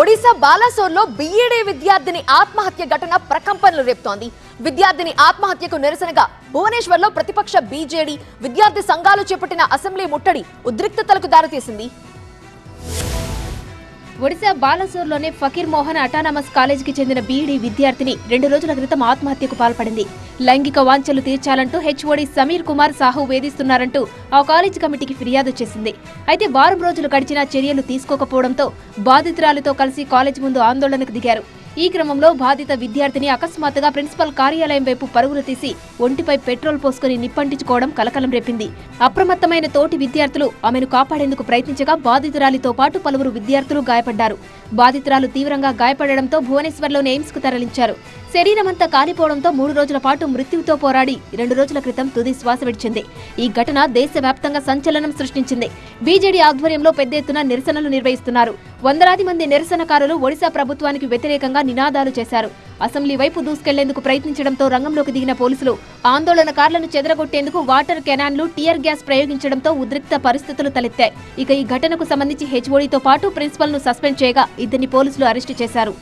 Odisha బాలాసోర్లో B Ed విద్యార్థిని ఆత్మహత్య ఘటన ప్రకంపనలు రేపుతోంది. విద్యార్థిని ఆత్మహత్యకు నిరసనగా భువనేశ్వర్లో ప్రతిపక్ష బీజేడీ విద్యార్థి సంఘాలు చేపట్టిన అసెంబ్లీ ముట్టడి ఉద్రిక్తతలకు దారితీసింది. ఒడిశా బాలసూర్లోని ఫకీర్ మోహన్ అటానమస్ కాలేజీకి చెందిన బీఈడీ విద్యార్థిని రెండు రోజుల క్రితం ఆత్మహత్యకు పాల్పడింది. లైంగిక వాంఛలు తీర్చాలంటూ హెచ్ఓడి సమీర్ కుమార్ సాహు వేధిస్తున్నారంటూ ఆ కాలేజీ కమిటీకి ఫిర్యాదు చేసింది. అయితే వారం రోజులు గడిచినా చర్యలు తీసుకోకపోవడంతో బాధితురాలితో కలిసి కాలేజీ ముందు ఆందోళనకు దిగారు. ఈ క్రమంలో బాధిత విద్యార్థిని అకస్మాత్తుగా ప్రిన్సిపల్ కార్యాలయం వైపు పరుగులు తీసి ఒంటిపై పెట్రోల్ పోసుకుని నిప్పంటించుకోవడం కలకలం రేపింది. అప్రమత్తమైన తోటి విద్యార్థులు ఆమెను కాపాడేందుకు ప్రయత్నించగా బాధితురాలితో పాటు పలువురు విద్యార్థులు గాయపడ్డారు. బాధితురాలు తీవ్రంగా గాయపడడంతో భువనేశ్వర్లోని ఎయిమ్స్కు తరలించారు. శరీరమంతా కాలిపోవడంతో మూడు రోజుల పాటు మృత్యువుతో పోరాడి రెండు రోజుల క్రితం తుది శ్వాస విడిచింది. ఈ ఘటన దేశవ్యాప్తంగా సంచలనం సృష్టించింది. బీజేడీ ఆధ్వర్యంలో పెద్ద ఎత్తున నిరసనలు నిర్వహిస్తున్నారు. వందలాది మంది నిరసనకారులు ఒడిశా ప్రభుత్వానికి వ్యతిరేకంగా నినాదాలు చేశారు. అసెంబ్లీ వైపు దూసుకెళ్ళేందుకు ప్రయత్నించడంతో రంగంలోకి దిగిన పోలీసులు ఆందోళనకారులను చెదరగొట్టేందుకు వాటర్ కెనాన్లు టియర్ గ్యాస్ ప్రయోగించడంతో ఉద్రిక్త పరిస్థితులు తలెత్తాయి. ఇక ఈ ఘటనకు సంబంధించి హెచ్ఓడితో పాటు ప్రిన్సిపల్ను సస్పెండ్ చేయగా ఇద్దరిని పోలీసులు అరెస్టు చేశారు.